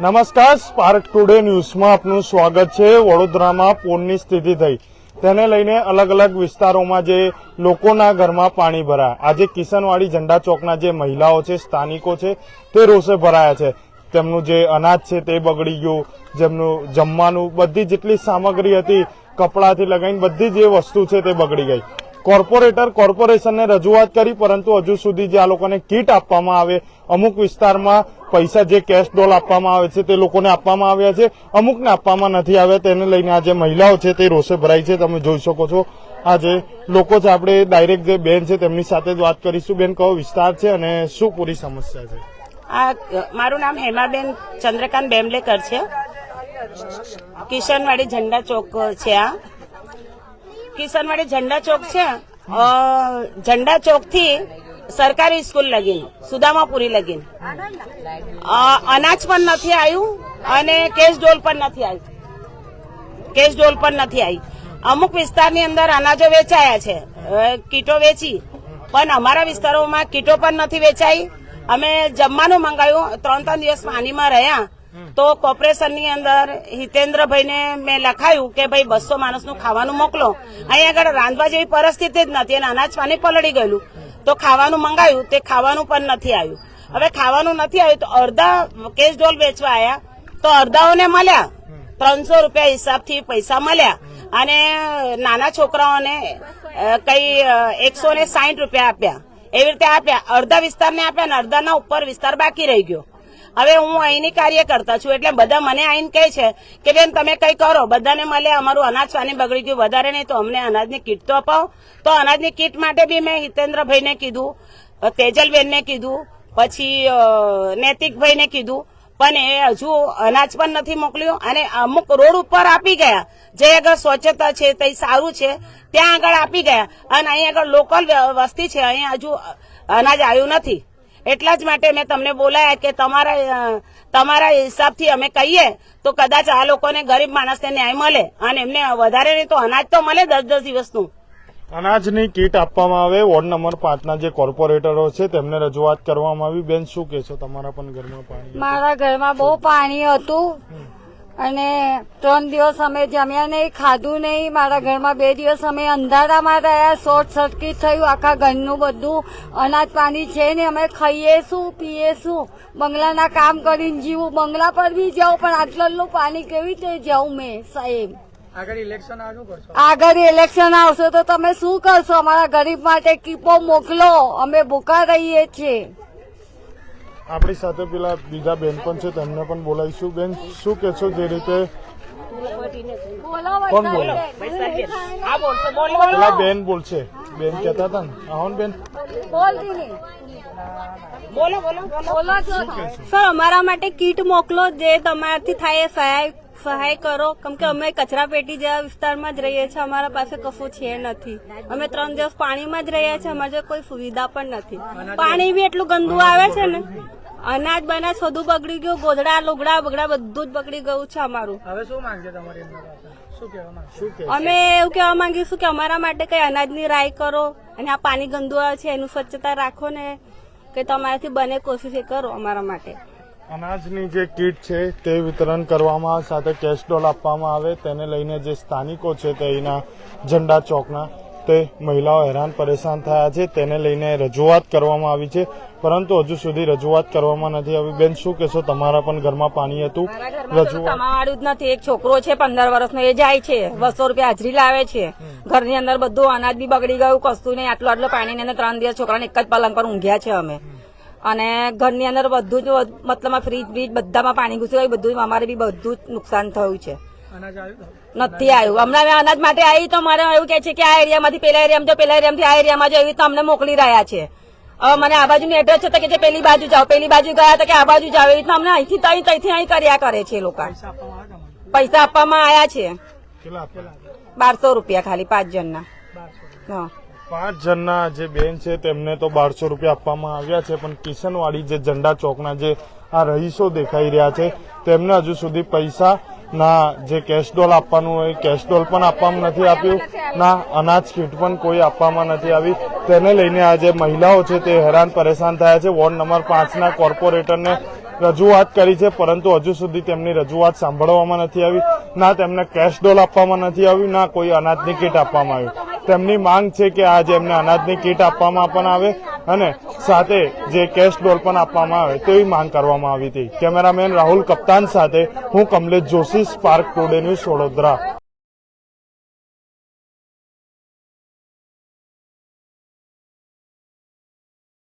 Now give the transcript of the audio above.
નમસ્કાર, spark today ન્યૂઝમાં આપનું સ્વાગત છે. વડોદરામાં પૂરની સ્થિતિ થઈ. તેને લઈને અલગ અલગ વિસ્તારોમાં જે લોકોના ઘરમાં પાણી ભરાયા. આજે કિશનવાડી ઝંડા ચોકના જે મહિલાઓ છે, સ્થાનિકો છે, તે રોષે ભરાયા છે. તેમનું જે અનાજ છે, તે બગડી ગયું. જેમનું જમવાનું બધી જેટલી સામગ્રી હતી, કપડાથી લગાવીને બધી જે વસ્તુ છે, તે બગડી ગઈ. કોર્પોરેટર કોર્પોરેશનને રજૂઆત કરી, પરંતુ હજુ સુધી જે આ લોકોને કીટ આપવામાં આવે, અમુક વિસ્તારમાં પૈસા જે કેશ ડોલ આપવામાં આવે છે તે લોકોને આપવામાં આવ્યા છે. અમુકને આપવામાં નથી આવ્યા, તેને લઈને આ જે મહિલાઓ છે તે રોષે ભરાઈ છે. તમે જોઈ શકો છો. આ જે લોકો છે આપણે ડાયરેક્ટ જે બેન છે તેમની સાથે જ વાત કરીશું. બેન, કયો વિસ્તાર છે અને શું પૂરી સમસ્યા છે? આ, મારું નામ હેમાબેન ચંદ્રકાંત બેમલેકર છે. કિશનવાડી ઝંડા ચોક છે આ. કિશનવાડી ઝંડા ચોક છે. ઝંડા ચોકથી સરકારી સ્કૂલ લગીન સુદામાપુરી લગીન અનાજ પણ નથી આવ્યું અને કેશ ડોલ પણ નથી આવ્યું કેશ ડોલ પણ નથી આવી અમુક વિસ્તારની અંદર અનાજો વેચાયા છે. કીટો વેચી, પણ અમારા વિસ્તારોમાં કીટો પણ નથી વેચાઈ. અમે જમવાનું મંગાવ્યું ત્રણ ત્રણ દિવસ પાણીમાં રહ્યા. તો કોર્પોરેશનની અંદર હિતેન્દ્રભાઈને મેં લખાયું કે ભાઈ, બસો માણસનું ખાવાનું મોકલો. અહીં આગળ રાંધવા જેવી પરિસ્થિતિ જ નથી. અને અનાજ પાણી પલળી ગયેલું. તો ખાવાનું મંગાવ્યું તે ખાવાનું પણ નથી આવ્યું. હવે ખાવાનું નથી આવ્યું તો અડધા કેશ ડોલ વેચવા આવ્યા તો અડધાઓને મળ્યા. ત્રણસો રૂપિયા હિસાબથી પૈસા મળ્યા. અને નાના છોકરાઓને કઈ એકસો ને સાહીઠ રૂપિયા આપ્યા. એવી રીતે આપ્યા. અડધા વિસ્તારને આપ્યા અને અડધાના ઉપર વિસ્તાર બાકી રહી ગયો. હવે હું અહીંની કાર્યકર્તા છું એટલે બધા મને આઈને કહે છે કે બેન, તમે કઈ કરો. બધાને મળે, અમારું અનાજ પાણી બગડી ગયું વધારે નહીં તો અમને અનાજની કીટ તો અપાવો. તો અનાજની કીટ માટે બી મેં હિતેન્દ્રભાઈને કીધું તેજલબેનને કીધું, પછી નૈતિકભાઈને કીધું. પણ એ હજુ અનાજ પણ નથી મોકલ્યું અને અમુક રોડ ઉપર આપી ગયા. જે આગળ સ્વચ્છતા છે, તે સારું છે, ત્યાં આગળ આપી ગયા. અને અહીં આગળ લોકલ વસ્તી છે, અહીં હજુ અનાજ આવ્યું નથી. એટલા જ માટે મેં તમને બોલાયા કે તમારા તમારા હિસાબથી અમે કહીએ તો કદાચ આ લોકોને ગરીબ માણસને ન્યાય મળે. અને એમને વધારે નહીં તો અનાજ તો મળે દસ દસ દિવસનું. અનાજની કીટ આપવામાં આવે વોર્ડ નંબર પાંચના જે કોર્પોરેટરો છે તેમને રજૂઆત કરવામાં આવી. બેન શું કહેશો? તમારા પણ ઘરમાં પાણી મારા ઘરમાં બહુ પાણી હતું. અને ત્રણ દિવસ અમે જમ્યા નહીં ખાધું નહીં. મારા ઘરમાં બે દિવસ અમે અંધારામાં રહ્યા શોર્ટ સર્કિટ થયું આખા ઘરનું બધું અનાજ પાણી છે ને અમે ખાઈએ શું પીએ શું? બંગલાના કામ કરીને જીવું. બંગલા પર બી જાઉં પણ આટલું પાણી કેવી રીતે જાઉં મેં સાહેબ? આગળ ઇલેક્શન આવશે તો તમે શું કરશો? અમારા ગરીબ માટે કીપો મોકલો. અમે ભૂખા રહીએ છીએ. આપણી સાથે પેલા બીજા બેન પણ છે તેમને પણ બોલાવીશું. બેન શું કહેશો જે રીતે? કોણ બોલે? બોલો પેલા બેન બોલશે. બેન કહેતા હતા ને. આવો બેન. બોલો બોલો બોલો. સર અમારા માટે કીટ મોકલો જે તમારાથી થાય એ સહાય સહાય કરો. કેમ કે અમે કચરા પેટી જેવા વિસ્તારમાં જ રહીએ છીએ. અમારા પાસે કશું છે નથી. અમે ત્રણ દિવસ પાણીમાં જ રહીએ છીએ. અમારે કોઈ સુવિધા પણ નથી. પાણી બી એટલું ગંદુ આવે છે ને. અનાજ બનાજ બધું બગડી ગયું. ગોધડા લુગડા બગડા બધું જ બગડી ગયું છે અમારું. હવે શું માંગે તમારી અમે એવું કહેવા માંગીશું કે અમારા માટે કઈ અનાજની રાય કરો અને આ પાણી ગંદુ આવે છે. એનું સ્વચ્છતા રાખો ને. કે તમારાથી બને કોશિશ એ કરો અમારા માટે. અનાજની જે કીટ છે તે વિતરણ કરવામાં સાથે કેશ ડોલ આપવામાં આવે. તેને લઈને જે સ્થાનિકો છે તે અહીંના ઝંડા ચોકના તે મહિલાઓ હેરાન પરેશાન થયા છે. તેને લઈને રજૂઆત કરવામાં આવી છે. પરંતુ હજુ સુધી રજૂઆત કરવામાં નથી આવી. બેન શું કહેશો? તમારા પણ ઘરમાં પાણી હતું? રજૂઆત જ નથી. એક છોકરો છે પંદર વર્ષનો એ જાય છે. બસો રૂપિયા હાજરી લાવે છે. ઘરની અંદર બધું અનાજ બી બગડી ગયું કશું નહીં. આટલું આટલું પાણી ને ત્રણ દિવસ છોકરાને એક જ પલંગ પર ઊંઘ્યા છે અમે. અને ઘરની અંદર બધું જ મતલબ ફ્રીજ બ્રીજ બધામાં પાણી ઘૂસી ગયું બધું અમારે બી બધું જ નુકસાન થયું છે. નથી આવ્યું. હમણાં મેં અનાજ માટે આવી તો મારે એવું કે છે કે આ એરિયામાંથી પેલા એરિયામાં જો પેલા એરિયામાંથી આ એરિયામાં જો એવી રીતે અમને મોકલી રહ્યા છે. હવે મને આ બાજુનું એડ્રેસ છે તો કે જે પેલી બાજુ જાઓ પેલી બાજુ ગયા તો કે આ બાજુ જાઓ એવી રીતના અમને અહીંથી તઈ અહીં ત્યાંથી અહીં કર્યા કરે છે લોકો. પૈસા આપવામાં આવ્યા છે. બારસો રૂપિયા ખાલી પાંચ જણના. હા. પાંચ જણના જે બેન છે તેમને તો બારસો રૂપિયા આપવામાં આવ્યા છે, પણ કિશનવાડી જે ઝંડા ચોકના જે આ રહીશો દેખાઈ રહ્યા છે, તેમને હજુ સુધી પૈસા ના જે કેશ ડોલ આપવાનું હોય કેશ ડોલ પણ આપવામાં નથી આપ્યું ના અનાજ કીટ પણ કોઈ આપવામાં નથી આવી. તેને લઈને આ જે મહિલાઓ છે તે હેરાન પરેશાન થયા છે. વોર્ડ નંબર પાંચના કોર્પોરેટરને રજૂઆત કરી છે, પરંતુ હજુ સુધી તેમની રજૂઆત સાંભળવામાં નથી આવી. ના તેમને કેશ ડોલ આપવામાં નથી આવ્યું, ના કોઈ અનાજની કીટ આપવામાં આવી. તેમની માંગ છે કે આજે એમને અનાજની કીટ આપવામાં પણ આવે અને સાથે જે કેશ ડોલ પણ આપવામાં આવે તેવી માંગ કરવામાં આવી હતી. કેમેરામેન રાહુલ કપ્તાન સાથે હું Kamlesh Joshi spark today news Vadodara.